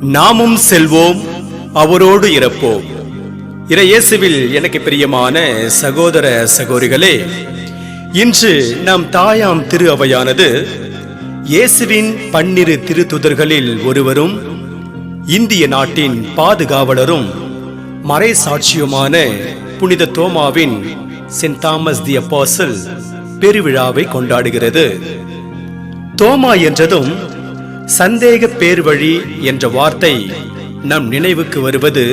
நாமும் செல்வோம் அவரோடு இறப்போம் இறையேசுவில் எனக்கு பிரியமான சகோதர சகோதரிகளே இன்று நம் தாயாம் திரு அவையானது இயேசுவின் பன்னிரு திருத்துதர்களில் ஒருவரும் இந்திய நாட்டின் பாதுகாவலரும் மறை சாட்சியுமான புனித தோமாவின் சென்ட் தாமஸ் தி அப்பாசல் பெருவிழாவை கொண்டாடுகிறது. தோமா என்றதும் சந்தேக பேர் வழி என்ற வார்த்தை நம் நினைவுக்கு வருவது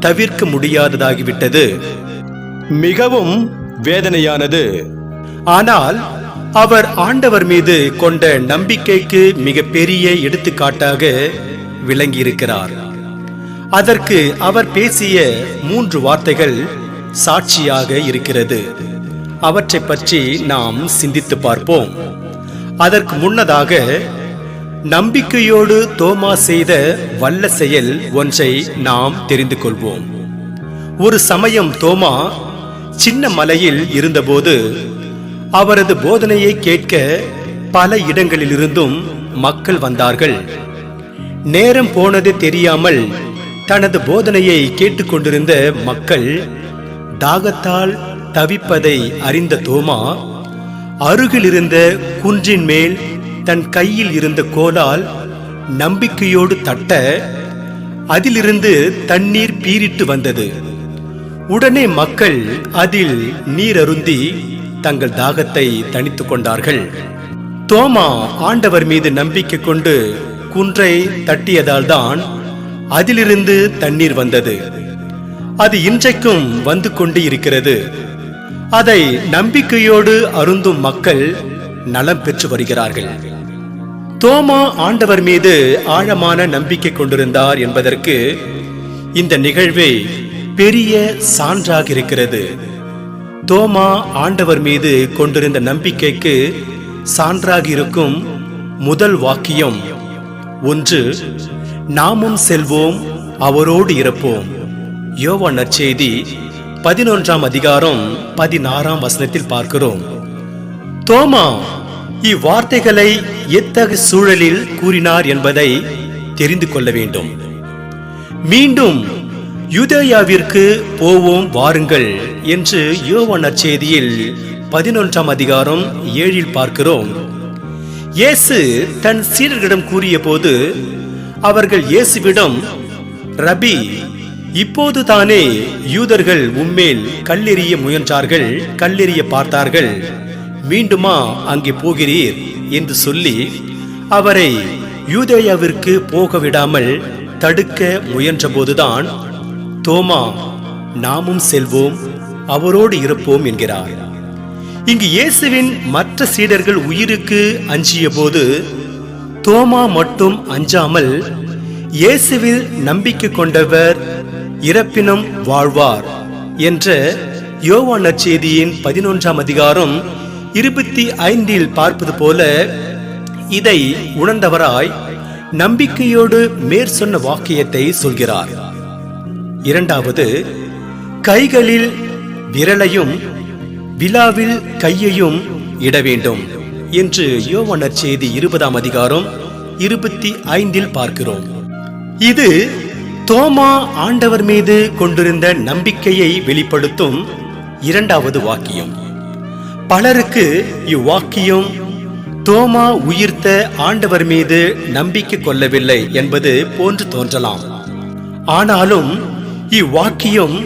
தவிர்க்க முடியாததாகிவிட்டது. மிகவும் வேதனையானது. ஆனால் அவர் ஆண்டவர் மீது கொண்ட நம்பிக்கைக்கு மிக பெரிய எடுத்துக்காட்டாக விளங்கியிருக்கிறார். அதற்கு அவர் பேசிய மூன்று வார்த்தைகள் சாட்சியாக இருக்கிறது. அவற்றை பற்றி நாம் சிந்தித்து பார்ப்போம். அதற்கு முன்னதாக நம்பிக்கையோடு தோமா செய்த வல்ல செயல் ஒன்றை நாம் தெரிந்து கொள்வோம். ஒரு சமயம் தோமா சின்ன மலையில் இருந்தபோது அவரது போதனையை கேட்க பல இடங்களிலிருந்தும் மக்கள் வந்தார்கள். நேரம் போனது தெரியாமல் தனது போதனையை கேட்டுக்கொண்டிருந்த மக்கள் தாகத்தால் தவிப்பதை அறிந்த தோமா அருகிலிருந்த குன்றின் மேல் தன் கையில் இருந்த கோலால் நம்பிக்கையோடு தட்ட அதிலிருந்து தண்ணீர் பீரிட்டு வந்தது. உடனே மக்கள் அதில் நீர் அருந்தி தங்கள் தாகத்தை தணித்துக் கொண்டார்கள். தோமா ஆண்டவர் மீது நம்பிக்கை கொண்டு குன்றை தட்டியதால் தான் அதிலிருந்து தண்ணீர் வந்தது. அது இன்றைக்கும் வந்து கொண்டு இருக்கிறது. அதை நம்பிக்கையோடு அருந்தும் மக்கள் நலம் பெற்று வருகிறார்கள். தோமா ஆண்டவர் மீது ஆழமான நம்பிக்கை கொண்டிருந்தார் என்பதற்கு இந்த நிகழ்வே பெரிய சான்றாக இருக்கிறது. தோமா ஆண்டவர் மீது கொண்டிருந்த நம்பிக்கைக்கு சான்றாக இருக்கும் முதல் வாக்கியம் ஒன்று நாமும் செல்வோம் அவரோடு இருப்போம். யோவா நற்செய்தி பதினொன்றாம் அதிகாரம் பதினாறாம் வசனத்தில் பார்க்கிறோம். தோமா இவ்வார்த்தைகளை எத்தகு சூழலில் கூறினார் என்பதை தெரிந்து கொள்ள வேண்டும். மீண்டும் யூதேயாவிற்கு போவோம் வாருங்கள் என்று யோவான் செய்தியில் பதினொன்றாம் அதிகாரம் ஏழில் பார்க்கிறோம். இயேசு தன் சீடர்களிடம் கூறிய போது அவர்கள் இயேசுவிடம் ரபி இப்போது தானே யூதர்கள் உம்மேல் கல்லெறிய முயன்றார்கள் கல்லெறிய பார்த்தார்கள். மீண்டுமா அங்கே போகிறீர் என்று சொல்லி அவரை யூதேயாவிற்கு போக விடாமல் தடுக்க முயன்றபோதுதான் தோமா நாமும் செல்வோம் அவரோடு இருப்போம் என்கிறார். இங்கு இயேசுவின் மற்ற சீடர்கள் உயிருக்கு அஞ்சிய போது தோமா மட்டும் அஞ்சாமல் இயேசுவில் நம்பிக்கை கொண்டவர் இறப்பினும் வாழ்வார் என்ற யோவான் நற்செய்தியின் பதினொன்றாம் அதிகாரம் இருபத்தி ஐந்தில் பார்ப்பது போல இதை உணர்ந்தவராய் நம்பிக்கையோடு மேற் சொன்ன வாக்கியத்தை சொல்கிறார். இரண்டாவது கைகளில் விரலையும் விழாவில் கையையும் இட வேண்டும் என்று யோவனர் செய்தி இருபதாம் அதிகாரம் இருபத்தி ஐந்தில் பார்க்கிறோம். இது தோமா ஆண்டவர் மீது கொண்டிருந்த நம்பிக்கையை வெளிப்படுத்தும் இரண்டாவது வாக்கியம். பலருக்கு இவ்வாக்கியம் தோமா உயிர்த்த ஆண்டவர் மீது நம்பிக்கை கொள்ளவில்லை என்பது போன்று தோன்றலாம். ஆனாலும் இவ்வாக்கியம்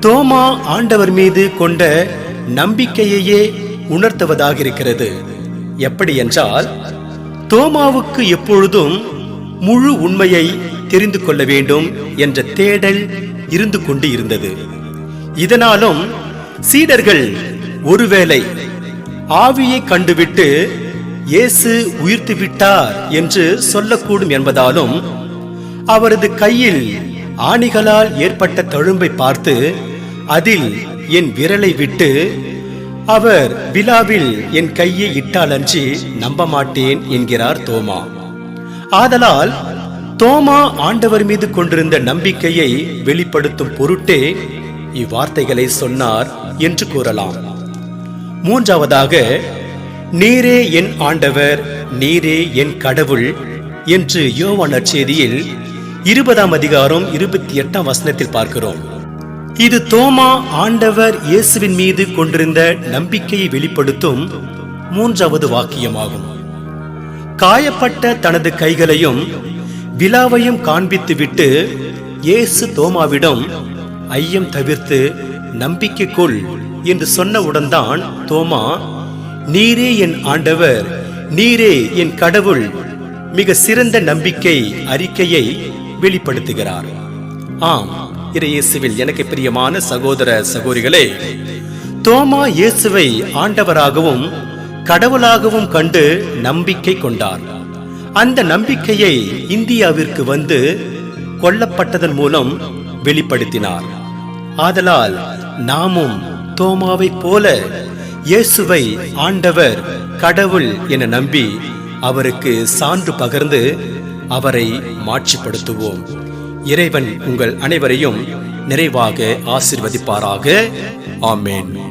தோமா ஆண்டவர் மீது கொண்ட நம்பிக்கையையே உணர்த்துவதாக இருக்கிறது எப்படி என்றால் தோமாவுக்கு எப்பொழுதும் முழு உண்மையை தெரிந்து கொள்ள வேண்டும் என்ற தேடல் இருந்து கொண்டு இருந்தது. இதனாலும் சீடர்கள் ஒருவேளை ஆவியை கண்டுவிட்டு இயேசு உயிர்த்து விட்டார் என்று சொல்லக்கூடும் என்பதாலும் அவரது கையில் ஆணிகளால் ஏற்பட்ட தழும்பை பார்த்து அதில் என் விரலை விட்டு அவர் விழாவில் என் கையை இட்டாலன்றி நம்ப மாட்டேன் என்கிறார் தோமா. ஆதலால் தோமா ஆண்டவர் மீது கொண்டிருந்த நம்பிக்கையை வெளிப்படுத்தும் பொருட்டே இவ்வார்த்தைகளை சொன்னார் என்று கூறலாம். மூன்றாவதாக நீரே என் ஆண்டவர் நீரே என் கடவுள் என்று யோவான் நற்செய்தியில் இருபதாம் அதிகாரம் இருபத்தி எட்டாம் வசனத்தில் பார்க்கிறோம். இது தோமா ஆண்டவர் இயேசுவின் மீது கொண்டிருந்த நம்பிக்கையை வெளிப்படுத்தும் மூன்றாவது வாக்கியமாகும். காயப்பட்ட தனது கைகளையும் விழாவையும் காண்பித்துவிட்டு இயேசு தோமாவிடம் ஐயம் தவிர்த்து நம்பிக்கை கொள் என்று சொன்னவுடன் தான் தோமா நீரே என் ஆண்டவர் நீரே என் கடவுள். மிக சிறந்த நம்பிக்கை அறிக்கையை வெளிப்படுத்துகிறார். ஆம் இறையேசுவில் எனக்கு பிரியமான சகோதர சகோதரிகளே தோமா இயேசுவை ஆண்டவராகவும் கடவுளாகவும் கண்டு நம்பிக்கை கொண்டார். அந்த நம்பிக்கையை இந்தியாவிற்கு வந்து கொல்லப்பட்டதன் மூலம் வெளிப்படுத்தினார். ஆதலால் நாமும் தோமாவைப் போல இயேசுவை ஆண்டவர் கடவுள் என நம்பி அவருக்கு சான்று பகர்ந்து அவரை மாட்சிப்படுத்துவோம். இறைவன் உங்கள் அனைவரையும் நிறைவாக ஆசிர்வதிப்பாராக. ஆமேன்.